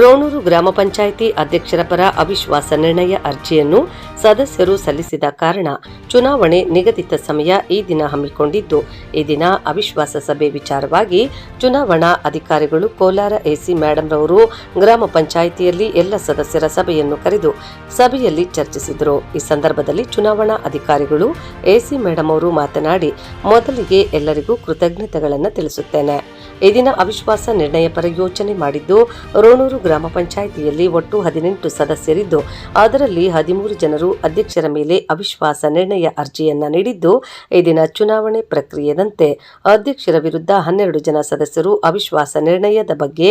ರೋಣೂರು ಗ್ರಾಮ ಪಂಚಾಯಿತಿ ಅಧ್ಯಕ್ಷರ ಪರ ಅವಿಶ್ವಾಸ ನಿರ್ಣಯ ಅರ್ಜಿಯನ್ನು ಸದಸ್ಯರು ಸಲ್ಲಿಸಿದ ಕಾರಣ ಚುನಾವಣೆ ನಿಗದಿತ ಸಮಯ ಈ ದಿನ ಹಮ್ಮಿಕೊಂಡಿದ್ದು, ಈ ದಿನ ಅವಿಶ್ವಾಸ ಸಭೆ ವಿಚಾರವಾಗಿ ಚುನಾವಣಾ ಅಧಿಕಾರಿಗಳು ಕೋಲಾರ ಎಸಿ ಮೇಡಂ ರವರು ಗ್ರಾಮ ಪಂಚಾಯಿತಿಯಲ್ಲಿ ಎಲ್ಲ ಸದಸ್ಯರ ಸಭೆಯನ್ನು ಕರೆದು ಸಭೆಯಲ್ಲಿ ಚರ್ಚಿಸಿದರು. ಈ ಸಂದರ್ಭದಲ್ಲಿ ಚುನಾವಣಾ ಅಧಿಕಾರಿಗಳು ಎಸಿ ಮೇಡಂ ಅವರು ಮಾತನಾಡಿ, ಮೊದಲಿಗೆ ಎಲ್ಲರಿಗೂ ಕೃತಜ್ಞತೆಗಳನ್ನು ತಿಳಿಸುತ್ತೇನೆ. ಈ ದಿನ ಅವಿಶ್ವಾಸ ನಿರ್ಣಯ ಪರ ಯೋಚನೆ ಮಾಡಿದ್ದು ರೋಣೂರು ಗ್ರಾಮ ಪಂಚಾಯಿತಿಯಲ್ಲಿ ಒಟ್ಟು ಹದಿನೆಂಟು ಸದಸ್ಯರಿದ್ದು, ಅದರಲ್ಲಿ ಹದಿಮೂರು ಜನರು ಅಧ್ಯಕ್ಷರ ಮೇಲೆ ಅವಿಶ್ವಾಸ ನಿರ್ಣಯ ಅರ್ಜಿಯನ್ನ ನೀಡಿದ್ದು, ಈ ದಿನ ಚುನಾವಣೆ ಪ್ರಕ್ರಿಯೆದಂತೆ ಅಧ್ಯಕ್ಷರ ವಿರುದ್ಧ ಹನ್ನೆರಡು ಜನ ಸದಸ್ಯರು ಅವಿಶ್ವಾಸ ನಿರ್ಣಯದ ಬಗ್ಗೆ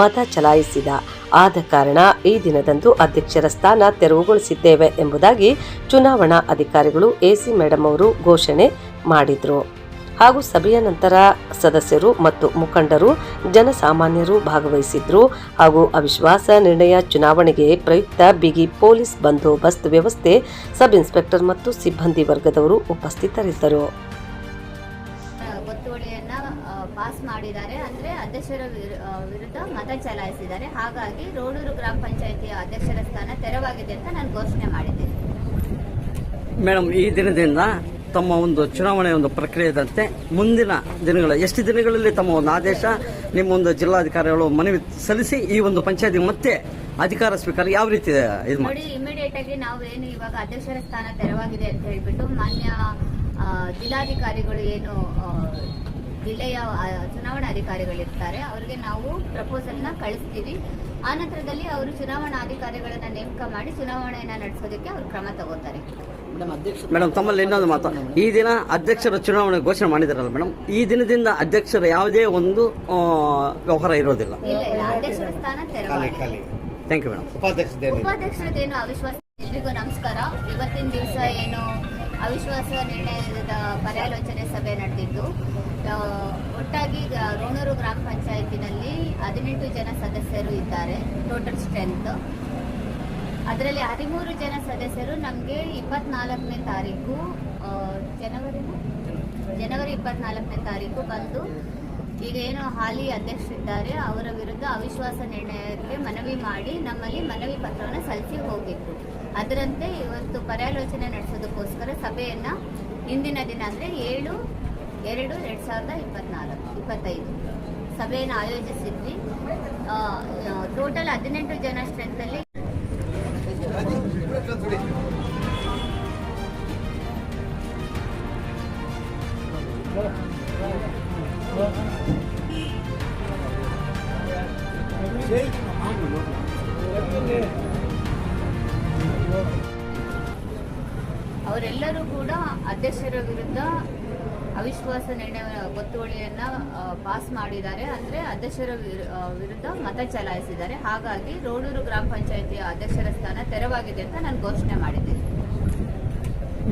ಮತ ಚಲಾಯಿಸಿದ. ಆದ ಕಾರಣ ಈ ದಿನದಂದು ಅಧ್ಯಕ್ಷರ ಸ್ಥಾನ ತೆರವುಗೊಳಿಸಿದ್ದೇವೆ ಎಂಬುದಾಗಿ ಚುನಾವಣಾ ಅಧಿಕಾರಿಗಳು ಎಸಿ ಮೇಡಮ್ ಅವರು ಘೋಷಣೆ ಮಾಡಿದ್ರು. ಹಾಗೂ ಸಭೆಯ ನಂತರ ಸದಸ್ಯರು ಮತ್ತು ಮುಖಂಡರು ಜನಸಾಮಾನ್ಯರು ಭಾಗವಹಿಸಿದ್ರು ಹಾಗೂ ಅವಿಶ್ವಾಸ ನಿರ್ಣಯ ಚುನಾವಣೆಗೆ ಪ್ರಯುಕ್ತ ಬಿಗಿ ಪೊಲೀಸ್ ಬಂದೋಬಸ್ತ್ ವ್ಯವಸ್ಥೆ ಸಬ್ ಇನ್ಸ್ಪೆಕ್ಟರ್ ಮತ್ತು ಸಿಬ್ಬಂದಿ ವರ್ಗದವರು ಉಪಸ್ಥಿತರಿದ್ದರು. ಗೊತ್ತುವಳಿಯನ್ನ ಪಾಸ್ ಮಾಡಿದ್ದಾರೆ. ಅಂದ್ರೆ ಅಧ್ಯಕ್ಷರ ವಿರುದ್ಧ ಮತ ಚಲಾಯಿಸಿದ್ದಾರೆ. ಹಾಗಾಗಿ ರೋಣೂರು ಗ್ರಾಮ ಪಂಚಾಯಿತಿಯ ಅಧ್ಯಕ್ಷರ ಸ್ಥಾನ ತೆರವಾಗಿದೆ ಅಂತ ನಾನು ಘೋಷಣೆ ಮಾಡಿದ್ದೇನೆ. ಮೇಡಮ್ ಈ ದಿನದಿಂದ ತಮ್ಮ ಒಂದು ಚುನಾವಣೆ ಒಂದು ಪ್ರಕ್ರಿಯೆದಂತೆ ಮುಂದಿನ ದಿನಗಳ ಎಷ್ಟು ದಿನಗಳಲ್ಲಿ ತಮ್ಮ ಒಂದು ಆದೇಶ ನಿಮ್ಮ ಒಂದು ಜಿಲ್ಲಾಧಿಕಾರಿಗಳು ಮನವಿ ಸಲ್ಲಿಸಿ ಈ ಒಂದು ಪಂಚಾಯತಿ ಮತ್ತೆ ಅಧಿಕಾರ ಸ್ವೀಕಾರ ಯಾವ ರೀತಿ ಇದು ಮಾಡಿ? ಇಮಿಡಿಯೇಟ್ ಆಗಿ ನಾವು ಏನು ಇವಾಗ ಅಧ್ಯಕ್ಷರ ಸ್ಥಾನ ತೆರವಾಗಿದೆ ಅಂತ ಹೇಳ್ಬಿಟ್ಟು ಮಾನ್ಯ ಜಿಲ್ಲಾಧಿಕಾರಿಗಳು ಏನು ಜಿಲ್ಲೆಯ ಚುನಾವಣಾ ಆ, ಚುನಾವಣಾಧಿಕಾರಿಗಳಿರ್ತಾರೆ ಅವರಿಗೆ ನಾವು ಪ್ರಪೋಸಲ್ನ ಕಳಿಸ್ತೀವಿ. ಆ ನಂತರದಲ್ಲಿ ಅವರು ಚುನಾವಣಾಧಿಕಾರಿಗಳನ್ನ ನೇಮಕ ಮಾಡಿ ಚುನಾವಣೆಯನ್ನ ನಡೆಸೋದಕ್ಕೆ ಅವರು ಕ್ರಮ ತಗೋತಾರೆ. ಮೇಡಮ್ ತಮ್ಮಲ್ಲಿ ಇನ್ನೊಂದು ಮಾತು. ಈ ದಿನ ಅಧ್ಯಕ್ಷರ ಚುನಾವಣೆ ಘೋಷಣೆ ಮಾಡಿದಾರಲ್ಲ ಮೇಡಮ್ ಈ ದಿನದಿಂದ ಅಧ್ಯಕ್ಷರ ಯಾವುದೇ ಒಂದು ವ್ಯವಹಾರ ಇರೋದಿಲ್ಲ. ಅಧ್ಯಕ್ಷರ ಸ್ಥಾನ ತೆರವಾಗಿದೆ. ಥ್ಯಾಂಕ್ ಯು ಮೇಡಮ್ ಉಪಾಧ್ಯಕ್ಷರದೇನು ಅವಿಶ್ವಾಸ? ಎಲ್ರಿಗೂ ನಮಸ್ಕಾರ. ಇವತ್ತಿನ ದಿವಸ ಏನು ಅವಿಶ್ವಾಸ ನಿರ್ಣಯದ ಪರ್ಯಾಲೋಚನೆ ಸಭೆ ನಡೆದಿದ್ದು ಒಟ್ಟಾಗಿ ರೋಣೂರು ಗ್ರಾಮ ಪಂಚಾಯತಿನಲ್ಲಿ ಹದಿನೆಂಟು ಜನ ಸದಸ್ಯರು ಇದ್ದಾರೆ ಟೋಟಲ್ ಸ್ಟ್ರೆಂತ್ ಅದರಲ್ಲಿ ಹದಿಮೂರು ಜನ ಸದಸ್ಯರು ನಮಗೆ ಇಪ್ಪತ್ನಾಲ್ಕನೇ ತಾರೀಕು ಜನವರಿ. ಜನವರಿ ಇಪ್ಪತ್ನಾಲ್ಕನೇ ತಾರೀಕು ಬಂದು ಈಗ ಹಾಲಿ ಅಧ್ಯಕ್ಷರಿದ್ದಾರೆ, ಅವರ ವಿರುದ್ಧ ಅವಿಶ್ವಾಸ ನಿರ್ಣಯಕ್ಕೆ ಮನವಿ ಮಾಡಿ ನಮ್ಮಲ್ಲಿ ಮನವಿ ಪತ್ರವನ್ನು ಸಲ್ಲಿಸಿ ಹೋಗಬೇಕು. ಅದರಂತೆ ಇವತ್ತು ಪರ್ಯಾಲೋಚನೆ ನಡೆಸೋದಕ್ಕೋಸ್ಕರ ಸಭೆಯನ್ನು ಇಂದಿನ ದಿನ ಅಂದರೆ ಏಳು, ಎರಡು ಎರಡು ಸಾವಿರದ ಇಪ್ಪತ್ನಾಲ್ಕು, ಇಪ್ಪತ್ತೈದು ಸಭೆಯನ್ನು ಆಯೋಜಿಸಿದ್ವಿ. ಟೋಟಲ್ ಹದಿನೆಂಟು ಜನ ಸ್ಟ್ರೆಂತ್ ಅವರೆಲ್ಲರೂ ಕೂಡ ಅಧ್ಯಕ್ಷರ ವಿರುದ್ಧ ಅವಿಶ್ವಾಸ ನಿರ್ಣಯ ಗೊತ್ತುವಳಿಯನ್ನ ಪಾಸ್ ಮಾಡಿದ್ದಾರೆ. ಅಂದ್ರೆ ಅಧ್ಯಕ್ಷರ ವಿರು- ವಿರುದ್ಧ ಮತ ಚಲಾಯಿಸಿದ್ದಾರೆ. ಹಾಗಾಗಿ ರೋಡೂರು ಗ್ರಾಮ ಪಂಚಾಯಿತಿಯ ಅಧ್ಯಕ್ಷರ ಸ್ಥಾನ ತೆರವಾಗಿದೆ ಅಂತ ನಾನು ಘೋಷಣೆ ಮಾಡಿದ್ದೇನೆ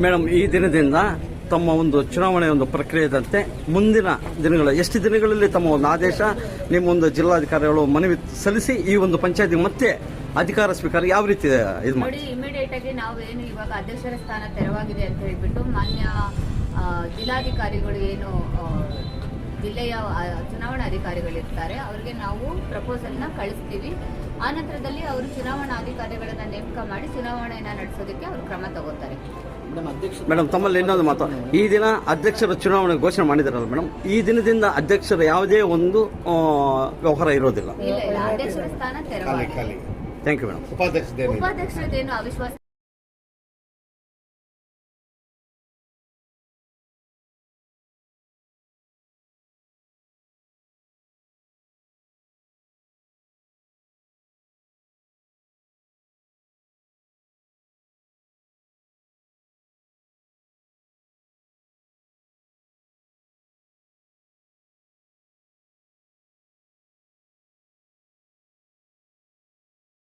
ಮೇಡಮ್, ಈ ದಿನದಿಂದ ತಮ್ಮ ಒಂದು ಚುನಾವಣೆ ಒಂದು ಪ್ರಕ್ರಿಯೆದಂತೆ ಮುಂದಿನ ದಿನಗಳ, ಎಷ್ಟು ದಿನಗಳಲ್ಲಿ ತಮ್ಮ ಒಂದು ಆದೇಶ, ನಿಮ್ಮ ಒಂದು ಜಿಲ್ಲಾಧಿಕಾರಿಗಳು ಮನವಿ ಸಲ್ಲಿಸಿ ಈ ಒಂದು ಪಂಚಾಯತಿ ಮತ್ತೆ ಅಧಿಕಾರ ಸ್ವೀಕಾರ ಯಾವ ರೀತಿ ಇದು ಮಾಡಿ? ಇಮಿಡಿಯೇಟ್ ಆಗಿ ನಾವು ಏನು ಇವಾಗ ಅಧ್ಯಕ್ಷರ ಸ್ಥಾನ ತೆರವಾಗಿದೆ ಅಂತ ಹೇಳ್ಬಿಟ್ಟು ಮಾನ್ಯ ಜಿಲ್ಲಾಧಿಕಾರಿಗಳು ಏನು ಜಿಲ್ಲೆಯ ಅಧಿಕಾರಿಗಳು ಚುನಾವಣಾಧಿಕಾರಿಗಳಿರ್ತಾರೆ ಅವರಿಗೆ ನಾವು ಪ್ರಪೋಸಲ್ನ ಕಳಿಸ್ತೀವಿ. ಆ ನಂತರದಲ್ಲಿ ಅವರು ಚುನಾವಣಾ ಅಧಿಕಾರಿಗಳನ್ನು ನೇಮಕ ಮಾಡಿ ಚುನಾವಣೆಯನ್ನ ನಡೆಸೋದಕ್ಕೆ ಅವರು ಕ್ರಮ ತಗೋತಾರೆ. ಮೇಡಮ್ ತಮ್ಮಲ್ಲಿ ಇನ್ನೊಂದು ಮಾತು. ಈ ದಿನ ಅಧ್ಯಕ್ಷರ ಚುನಾವಣೆ ಘೋಷಣೆ ಮಾಡಿದಾರಲ್ಲ ಮೇಡಮ್ ಈ ದಿನದಿಂದ ಅಧ್ಯಕ್ಷರ ಯಾವುದೇ ಒಂದು ವ್ಯವಹಾರ ಇರೋದಿಲ್ಲ. ಇಲ್ಲ ಇಲ್ಲ ಅಧ್ಯಕ್ಷರ ಸ್ಥಾನ ತೆರವಾಗಿದೆ. ಥ್ಯಾಂಕ್ ಯು ಮೇಡಮ್ ಉಪಾಧ್ಯಕ್ಷ